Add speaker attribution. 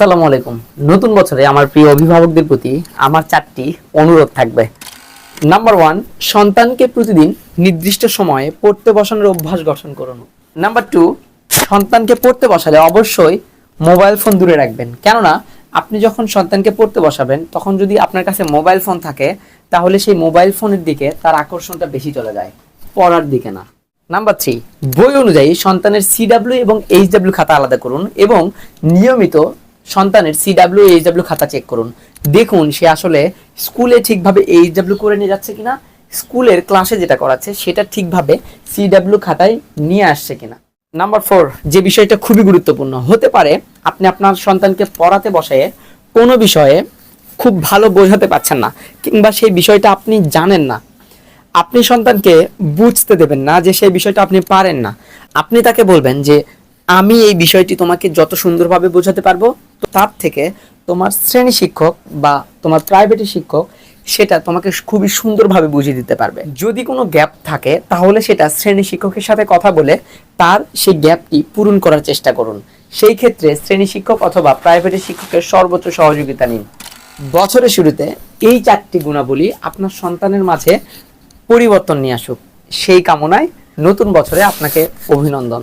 Speaker 1: আসসালামু আলাইকুম। নতুন বছরে আমার প্রিয় অভিভাবকদের প্রতি আমার চারটি অনুরোধ থাকবে। নাম্বার ওয়ান সন্তানকে প্রতিদিন নির্দিষ্ট সময়ে পড়তে বসানোর অভ্যাস গঠন করুন। নাম্বার টু সন্তানকে পড়তে বসালে অবশ্যই মোবাইল ফোন দূরে রাখবেন। কেননা, আপনি যখন সন্তানকে পড়তে বসাবেন, তখন যদি আপনার কাছে মোবাইল ফোন থাকে, তাহলে সেই মোবাইল ফোনের দিকে তার আকর্ষণটা বেশি চলে যায়, পড়ার দিকে না। নাম্বার থ্রি বই অনুযায়ী সন্তানের সিডাব্লিউ এবং এইচডাব্লিউ খাতা আলাদা করুন এবং নিয়মিত সন্তানের সিডাব্লিউ এইচডাব্লিউ খাতা চেক করুন। দেখুন সে আসলে স্কুলে ঠিকভাবে এইচডাব্লিউ করে নিয়ে যাচ্ছে কিনা স্কুলের ক্লাসে যেটা করাচ্ছে সেটা ঠিকভাবে সিডাব্লিউ খাতায় নিয়ে আসছে কিনা। নাম্বার ফোর যে বিষয়টা খুবই গুরুত্বপূর্ণ, হতে পারে আপনি আপনার সন্তানকে পড়াতে বসে কোনো বিষয়ে খুব ভালো বোঝাতে পারছেন না, কিংবা সেই বিষয়টা আপনি জানেন না। আপনি সন্তানকে বুঝতে দেবেন না যে সেই বিষয়টা আপনি পারেন না। আপনি তাকে বলবেন যে, আমি এই বিষয়টি তোমাকে যত সুন্দরভাবে বোঝাতে পারব তার থেকে তোমার শ্রেণি শিক্ষক বা তোমার প্রাইভেটের শিক্ষক সেটা তোমাকে খুবই সুন্দরভাবে বুঝিয়ে দিতে পারবে। যদি কোনো গ্যাপ থাকে, তাহলে সেটা শ্রেণি শিক্ষকের সাথে কথা বলে তার সেই গ্যাপটি পূরণ করার চেষ্টা করুন। সেই ক্ষেত্রে শ্রেণি শিক্ষক অথবা প্রাইভেটের শিক্ষকের সর্বোচ্চ সহযোগিতা নিন। বছরের শুরুতে এই চারটি গুণাবলী আপনার সন্তানের মাঝে পরিবর্তন নিয়ে আসুক। সেই কামনায় নতুন বছরে আপনাকে অভিনন্দন।